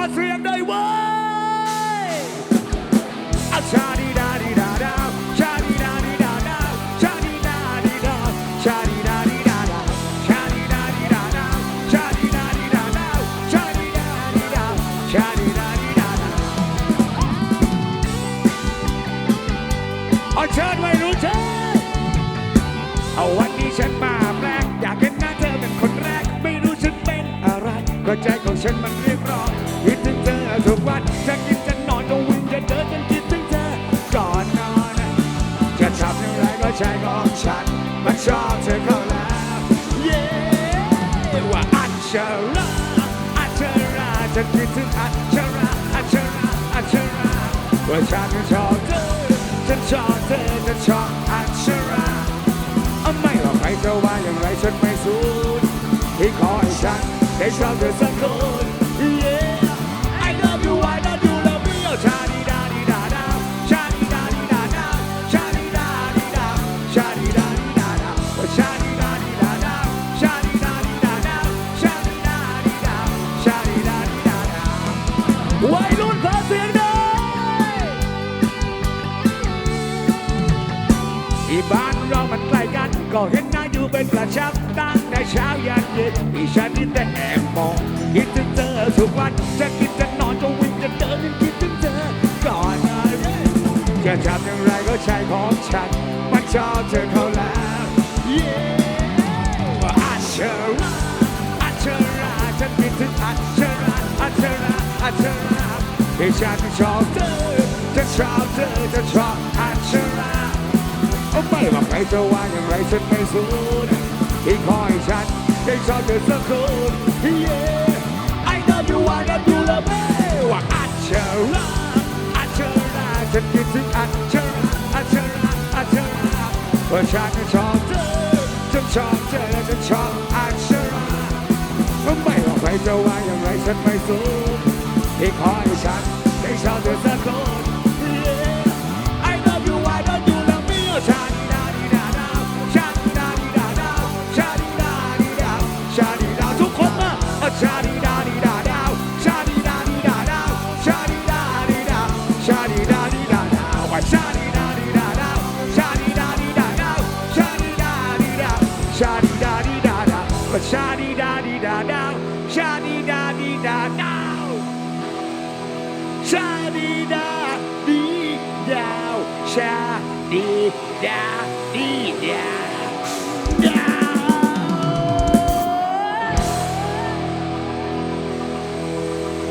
อเสียงได้เว้ยอาชาดีดาดีดาดาชาดีดาดีดาดาชาดีดาดีดาชาดีดาดีดาดาชาดีดาดีดาดาชาดีดาดีดาดาชาดีดาดีดาชาดีดาดีดาดาเอาเชิญไว้รู้เชิญเอาวันนี้ฉันมาแปลกอยากเห็นหน้าเธอเป็นคนแรก ไม่รู้ฉันเป็นอะไรก็ใจของฉันมันเรียกร้อง คิดถึงเธอทุกวันจะกินจะนอนก็วิ่งจะเดินจนคิดถึงเธอก่อนนอนนะจะทำอย่างไรก็ใจของฉันมันชอบเธอเข้าแล้วเย้ว่าอัจฉราอัจฉราจะคิดถึงอัจฉราอัจฉราอัจฉราว่าฉันชอบเธอฉันชอบเธอฉันชอบอัจฉราเอาไม่ว่าใครจะว่าอย่างไรฉันไม่สูญที่ขอให้ฉันได้ชอบเธอสักคน บ้านเรามันใกล้กัน ก็เห็นหน้าอยู่เป็นประจำตั้งแต่เช้ายันเย็นที่ฉันนี่แต่แอบมองคิดถึงเธอทุกวันจะกินจะนอนจะวิ่งจะเดินยังคิดถึงเธอก่อนนอนจะทำอย่างไรก็ใช่ของฉัน มันชอบเธอเขาแล้วเย้ว่าอัจฉราอัจฉราฉันคิดถึงอัจฉราอัจฉราอัจฉราที่ฉันชอบเธอจะชอบเธอจะชอบอัจฉรา ไม่ว่าใครจะว่าอย่างไรฉันไม่สนที่ขอให้ฉันได้ชอบเธอสักคน Yeah I love you I love you love me ว่าอัจฉราอัจฉราฉันคิดถึงอัจฉราอัจฉราอัจฉราว่าฉันชอบเธอฉันชอบเธอฉันชอบอัจฉราเอาไม่ว่าใครจะว่าอย่างไรฉันไม่สนที่ขอให้ฉันได้ชอบเธอสักคน ดีดาดีดาดาชาดีดา